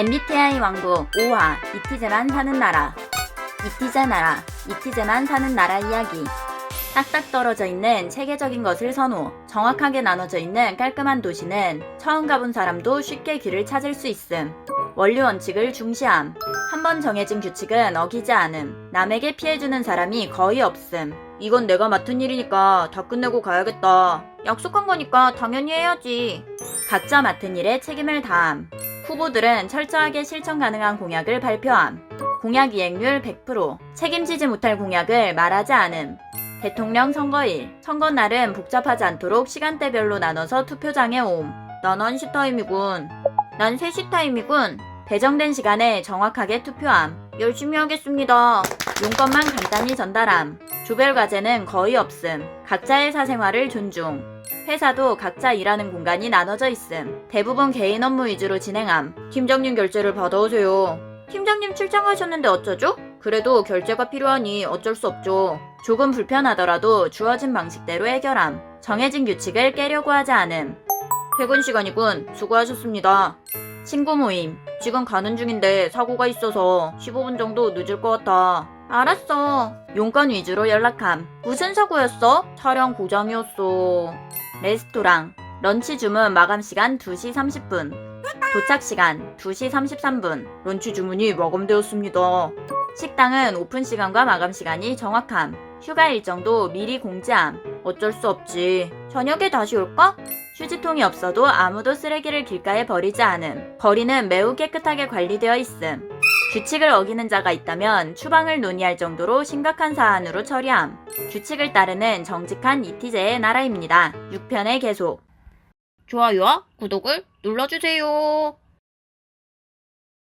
MBTI 왕국 5화 이티제만 사는 나라. 이티제 나라 이티제만 사는 나라 이야기. 딱딱 떨어져 있는 체계적인 것을 선호 정확하게 나눠져 있는 깔끔한 도시는 처음 가본 사람도 쉽게 길을 찾을 수 있음. 원리 원칙을 중시함. 한 번 정해진 규칙은 어기지 않음. 남에게 피해주는 사람이 거의 없음. 이건 내가 맡은 일이니까 다 끝내고 가야겠다. 약속한 거니까 당연히 해야지. 각자 맡은 일에 책임을 다함 후보들은 철저하게 실천 가능한 공약을 발표함. 공약 이행률 100%. 책임지지 못할 공약을 말하지 않음. 대통령 선거일. 선거날은 복잡하지 않도록 시간대별로 나눠서 투표장에 옴. 난 1시 타임이군. 난 3시 타임이군. 배정된 시간에 정확하게 투표함. 열심히 하겠습니다. 용건만 간단히 전달함. 조별 과제는 거의 없음. 각자의 사생활을 존중. 회사도 각자 일하는 공간이 나눠져 있음. 대부분 개인 업무 위주로 진행함. 팀장님 결제를 받아오세요. 팀장님 출장하셨는데 어쩌죠? 그래도 결제가 필요하니 어쩔 수 없죠. 조금 불편하더라도 주어진 방식대로 해결함. 정해진 규칙을 깨려고 하지 않음. 퇴근 시간이군. 수고하셨습니다. 친구 모임. 지금 가는 중인데 사고가 있어서 15분 정도 늦을 것 같아. 알았어. 용건 위주로 연락함. 무슨 사고였어? 차량 고장이었어. 레스토랑. 런치 주문 마감 시간 2시 30분. 도착 시간 2시 33분. 런치 주문이 마감되었습니다. 식당은 오픈 시간과 마감 시간이 정확함. 휴가 일정도 미리 공지함. 어쩔 수 없지. 저녁에 다시 올까? 휴지통이 없어도 아무도 쓰레기를 길가에 버리지 않음. 거리는 매우 깨끗하게 관리되어 있음. 규칙을 어기는 자가 있다면 추방을 논의할 정도로 심각한 사안으로 처리함. 규칙을 따르는 정직한 이티제의 나라입니다. 6편의 계속. 좋아요와 구독을 눌러주세요.